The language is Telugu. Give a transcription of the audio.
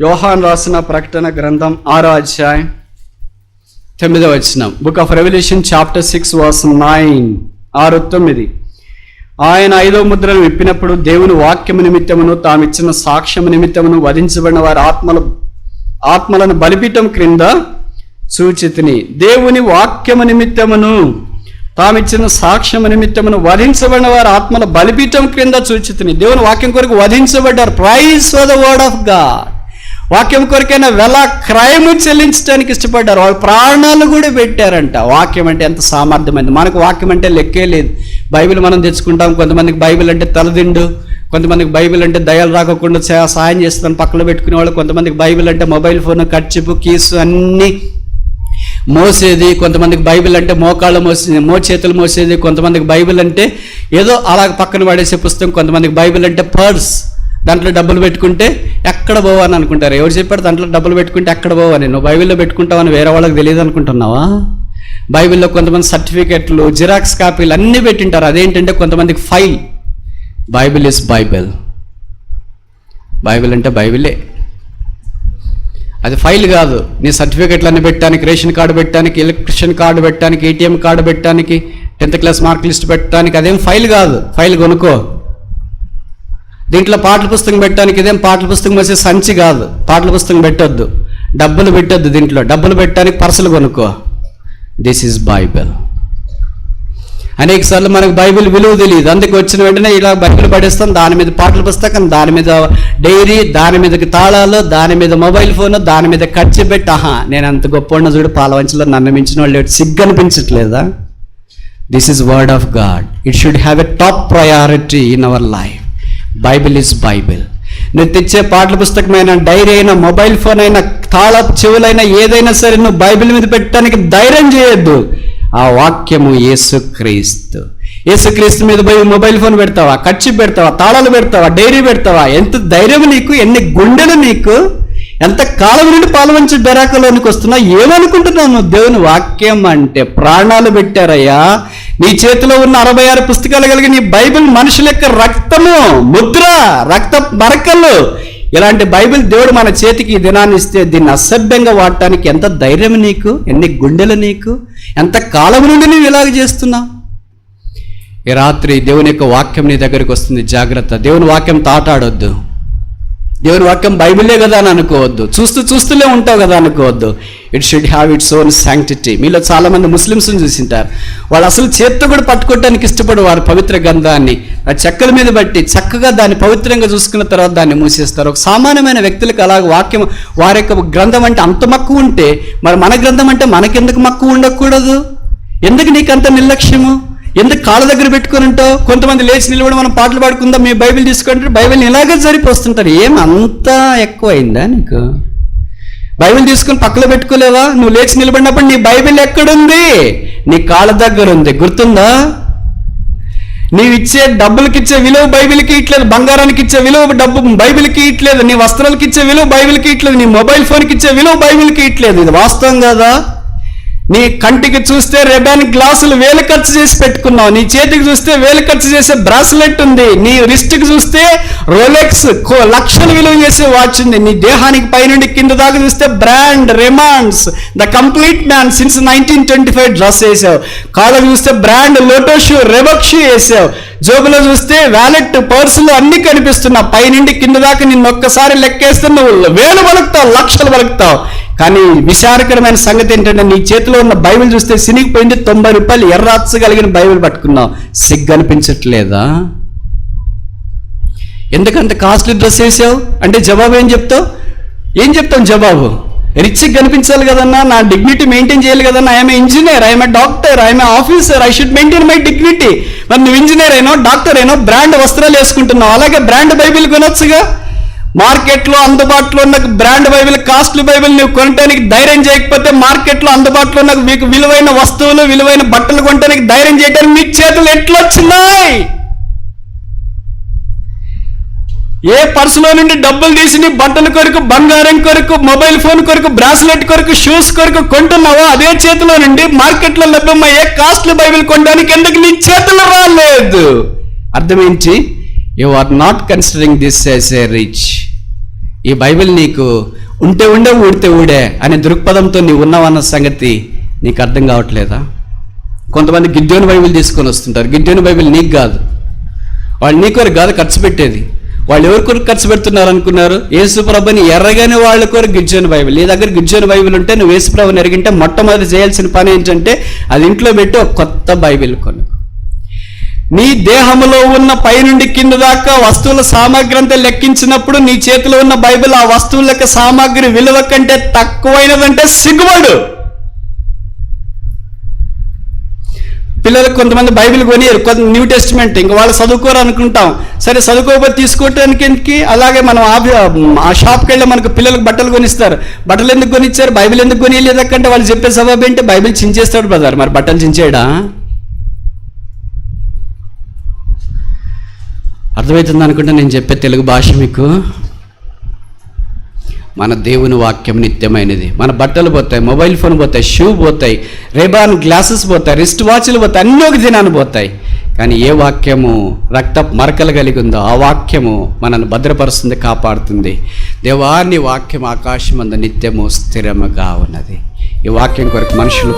యోహాన్ రాసిన ప్రకటన గ్రంథం ఆరో అధ్యాయం తొమ్మిదో వచ్చిన book of revelation chapter six verse nine ఆరు తొమ్మిది. ఆయన ఐదో ముద్రను విప్పినప్పుడు దేవుని వాక్యము నిమిత్తమును తామిచ్చిన సాక్ష్యము నిమిత్తమును వధించబడిన వారి ఆత్మల ఆత్మలను బలిపీఠం క్రింద సూచితిని. దేవుని వాక్యము నిమిత్తమును తామిచ్చిన సాక్ష్యం నిమిత్తమును వధించబడిన వారి ఆత్మల బలిపీఠం క్రింద సూచితిని. దేవుని వాక్యం కొరకు వధించబడ్డారు. Prize for the word of God వాక్యం కొరకైనా వెల క్రయము చెల్లించడానికి ఇష్టపడ్డారు. వాళ్ళు ప్రాణాలు కూడా పెట్టారంట. వాక్యం అంటే ఎంత సామర్థ్యమైంది. మనకు వాక్యం అంటే లెక్కే లేదు. బైబిల్ మనం తెచ్చుకుంటాం. కొంతమందికి బైబిల్ అంటే తలదిండు. కొంతమందికి బైబిల్ అంటే దయలు రాకుండా సహాయం సాయం పక్కన పెట్టుకునే వాళ్ళు కొంతమందికి బైబిల్ అంటే మొబైల్ ఫోన్ కర్చిపు కీసు అన్నీ మోసేది. కొంతమందికి బైబిల్ అంటే మోకాళ్ళు మోసేది మో చేతులు మోసేది. కొంతమందికి బైబిల్ అంటే ఏదో అలా పక్కన పడేసే పుస్తకం. కొంతమందికి బైబిల్ అంటే పర్స్. దాంట్లో డబ్బులు పెట్టుకుంటే ఎక్కడ పోవని అనుకుంటారు. ఎవరు చెప్పారు దాంట్లో డబ్బులు పెట్టుకుంటే ఎక్కడ పోవని నువ్వు బైబిల్లో పెట్టుకుంటావని వేరే వాళ్ళకి తెలియదు అనుకుంటున్నావా? బైబిల్లో కొంతమంది సర్టిఫికెట్లు జిరాక్స్ కాపీలు అన్నీ పెట్టింటారు. అదేంటంటే కొంతమందికి file. Bible is Bible. Bible అంటే బైబిలే. అది ఫైల్ కాదు. నీ సర్టిఫికెట్లన్నీ పెట్టడానికి రేషన్ కార్డు పెట్టడానికి ఎలక్ట్రిషన్ కార్డు పెట్టడానికి ఏటీఎం కార్డు పెట్టడానికి టెన్త్ క్లాస్ మార్క్ లిస్ట్ పెట్టడానికి అదేం ఫైల్ కాదు. ఫైల్ కొనుక్కో. దీంట్లో పాటల పుస్తకం పెట్టడానికి ఇదేం పాటల పుస్తకం వచ్చే సంచి కాదు. పాటల పుస్తకం పెట్టొద్దు. డబ్బులు పెట్టొద్దు దీంట్లో. డబ్బులు పెట్టడానికి పర్సలు కొనుక్కో. దిస్ ఈజ్ బైబిల్ అనేక సార్లు మనకు బైబిల్ విలువ తెలియదు. అందుకే వచ్చిన వెంటనే ఇలా బైబిల్ పడేస్తాం. దాని మీద పాటల పుస్తకం దాని మీద డైరీ దాని మీదకి తాళాలు దాని మీద మొబైల్ ఫోన్ దాని మీద ఖర్చు పెట్టి ఆహా నేను అంత గొప్ప ఉన్న చూడు పాలవంచలో నన్ను మించిన వాళ్ళు ఎవరు సిగ్గు అనిపించట్లేదా? This is word of God it should have a top priority in our life Bible is Bible నువ్వు తెచ్చే పాటల పుస్తకమైన డైరీ అయినా మొబైల్ ఫోన్ అయినా తాళ చెవులైనా ఏదైనా సరే నువ్వు బైబిల్ మీద పెట్టడానికి ధైర్యం చేయొద్దు. ఆ వాక్యము యేసుక్రీస్తు. యేసుక్రీస్తు మీద పోయి మొబైల్ ఫోన్ పెడతావా? ఖర్చు పెడతావా? తాళాలు పెడతావా? డైరీ పెడతావా? ఎంత ధైర్యం నీకు ఎన్ని గుండెలు నీకు? ఎంత కాలం నుండి పాలవంచి బెరాకలోనికి వస్తున్నా ఏమనుకుంటున్నాను? దేవుని వాక్యం అంటే ప్రాణాలు పెట్టారయ్యా. నీ చేతిలో ఉన్న అరవై ఆరు పుస్తకాలు కలిగి నీ బైబిల్ మనుషుల యొక్క రక్తము ముద్ర రక్త మరకలు. ఇలాంటి బైబిల్ దేవుడు మన చేతికి ఈ దినాన్ని ఇస్తే దీన్ని అసభ్యంగా వాడటానికి ఎంత ధైర్యం నీకు? ఎన్ని గుండెలు నీకు? ఎంత కాలం నుండి నువ్వు ఇలాగ చేస్తున్నావు? ఈ రాత్రి దేవుని యొక్క వాక్యం నీ దగ్గరికి వస్తుంది. జాగ్రత్త. దేవుని వాక్యం తాటాడొద్దు. దేవుని వాక్యం బైబిలే కదా అని అనుకోవద్దు. చూస్తూ చూస్తూనే ఉంటావు కదా అనుకోవద్దు. It should have its own sanctity మీలో చాలామంది ముస్లిమ్స్ని చూసింటారు. వాళ్ళు అసలు చేత్తో కూడా పట్టుకోవడానికి ఇష్టపడు వారు పవిత్ర గంధాన్ని ఆ చెక్కల మీద బట్టి చక్కగా దాన్ని పవిత్రంగా చూసుకున్న తర్వాత దాన్ని మూసేస్తారు. ఒక సామాన్యమైన వ్యక్తులకు అలాగ వాక్యం వారి యొక్క గ్రంథం అంటే అంత మక్కువ ఉంటే మరి మన గ్రంథం అంటే మనకెందుకు మక్కువ ఉండకూడదు? ఎందుకు నీకంత నిర్లక్ష్యము? ఎందుకు కాళ్ళ దగ్గర పెట్టుకొని ఉంటావు కొంతమంది లేచి నిలబడి మనం పాటలు పాడుకుందాం మీ బైబిల్ తీసుకుంటే బైబిల్ని ఇలాగే జరిపోస్తుంటారు. ఏం అంత ఎక్కువైందా నీకు? బైబిల్ తీసుకుని పక్కలో పెట్టుకోలేవా? నువ్వు లేచి నిలబడినప్పుడు నీ బైబిల్ ఎక్కడుంది? నీ కాళ్ళ దగ్గర ఉంది. గుర్తుందా? నీవు ఇచ్చే డబ్బులకి ఇచ్చే విలువ బైబిల్కి ఇట్లేదు బంగారానికి ఇచ్చే విలువ డబ్బు బైబిల్కి ఇట్లేదు నీ వస్త్రాలకి ఇచ్చే విలువ బైబిల్కి ఇట్లేదు నీ మొబైల్ ఫోన్కి ఇచ్చే విలువ బైబిల్కి ఇట్లేదు. ఇది వాస్తవం కదా? నీ కంటికి చూస్తే రెబానిక్ గ్లాసులు వేలు ఖర్చు చేసి పెట్టుకున్నావు. నీ చేతికి చూస్తే వేలు ఖర్చు చేసే బ్రాస్లెట్ ఉంది. నీ రిస్ట్కి చూస్తే రోలెక్స్ కో- లక్షలు విలువ చేసే వాచ్ ఉంది. నీ దేహానికి పైనుండి కింద దాకా చూస్తే brand Raymonds the complete man since nineteen twenty five dress వేసావు. కాళ్ళకు చూస్తే brand Lotto shoe Reebok shoe వేసావు. జోబులో చూస్తే వ్యాలెట్ పర్సులు అన్ని కనిపిస్తున్నావు పైనుండి కింద దాకా నిన్ను ఒక్కసారి లెక్కేస్తే నువ్వు వేలు బలుకుతావు లక్షలు బలుకుతావు కానీ విచారకరమైన సంగతి ఏంటంటే నీ చేతిలో ఉన్న బైబిల్ చూస్తే సినిగిపోయింది తొంభై రూపాయలు. ఎర్రాచగలిగిన కలిగిన బైబిల్ పట్టుకున్నావు. సిగ్గు అనిపించట్లేదా? ఎందుకంత కాస్ట్లీ డ్రెస్ వేసావు? అంటే జవాబు ఏం చెప్తావు? ఏం చెప్తాం జవాబు? రిచ్గా కనిపించాలి కదన్నా నా డిగ్నిటీ మెయింటైన్ చేయాలి కదన్నా. I'm engineer I'm doctor I'm officer I should maintain my dignity మరి నువ్వు ఇంజనీర్ అయినో డాక్టర్ అయినో బ్రాండ్ వస్త్రాలు వేసుకుంటున్నావు. అలాగే బ్రాండ్ బైబిల్ కొనొచ్చుగా. మార్కెట్లో అందుబాటులో ఉన్న బ్రాండ్ బైబిల్ కాస్ట్లీ బైబిల్ నువ్వు కొనడానికి ధైర్యం చేయకపోతే మార్కెట్లో అందుబాటులో ఉన్న మీకు విలువైన వస్తువులు విలువైన బట్టలు కొనడానికి ధైర్యం చేయడానికి మీ చేతులు ఎట్లా వచ్చినాయి ఏ పర్సులో నుండి డబ్బులు తీసి నీ బట్టల కొరకు బంగారం కొరకు మొబైల్ ఫోన్ కొరకు బ్రాస్లెట్ కొరకు షూస్ కొరకు కొంటున్నావో అదే చేతిలో నుండి మార్కెట్లో లభ్యమయ్యే కాస్ట్లీ బైబిల్ కొనడానికి ఎందుకు నీ చేతులు రాలేదు? అర్థమేంటి you are not considering this as a rich ఈ బైబిల్ నీకు ఉంటే ఉండే ఊడితే ఊడే అనే దృక్పథంతో నీవు ఉన్నావన్న సంగతి నీకు అర్థం కావట్లేదా? కొంతమంది గిడ్యోని బైబిల్ తీసుకొని వస్తుంటారు. గిడ్యోని బైబిల్ నీకు కాదు. వాళ్ళు నీ కొరకు కాదు ఖర్చు పెట్టేది. వాళ్ళు ఎవరి కొరకు ఖర్చు పెడుతున్నారు అనుకున్నారు యేసుప్రభని ఎర్రగానే వాళ్ళ కొరకు గిడ్జోని బైబిల్. నీ దగ్గర గిజ్జోని బైబిల్ ఉంటే నువ్వు యేసుప్రభని ఎరిగింటే మొట్టమొదటి చేయాల్సిన పని ఏంటంటే అది ఇంట్లో పెట్టి ఒక కొత్త బైబిల్ కొను. నీ దేహంలో ఉన్న పైనుండి కింద దాకా వస్తువుల సామాగ్రి అంతా లెక్కించినప్పుడు నీ చేతిలో ఉన్న బైబిల్ ఆ వస్తువుల యొక్క సామాగ్రి విలువ కంటే తక్కువైనదంటే సిగ్గుపడు. పిల్లలకు కొంతమంది బైబిల్ కొనియరు. కొంత న్యూ టెస్ట్మెంట్ ఇంకా వాళ్ళు చదువుకోరు అనుకుంటాం. సరే చదువుకోకపోతే తీసుకోవటానికి అలాగే మనం ఆ షాప్కి వెళ్ళి మనకు పిల్లలకు బట్టలు కొనిస్తారు. బట్టలు ఎందుకు కొనిచ్చారు? బైబిల్ ఎందుకు కొనియలేదు అంటే వాళ్ళు చెప్పే సబాబు ఏంటి? బైబిల్ చించేస్తాడు బ్రదర్. మరి బట్టలు చించేయడా అర్థమవుతుంది అనుకుంటే నేను చెప్పే తెలుగు భాష మీకు? మన దేవుని వాక్యం నిత్యమైనది. మన బట్టలు పోతాయి మొబైల్ ఫోన్ పోతాయి షూ పోతాయి రేబాన్ గ్లాసెస్ పోతాయి రిస్ట్ వాచ్లు పోతాయి అన్ని ఒక దినాన్ని పోతాయి. కానీ ఏ వాక్యము రక్త మరకలు కలిగి ఉందో ఆ వాక్యము మనల్ని భద్రపరుస్తుంది కాపాడుతుంది. దేవాన్ని వాక్యం ఆకాశం అందు నిత్యము స్థిరముగా ఉన్నది. ఈ వాక్యం కొరకు మనుషులు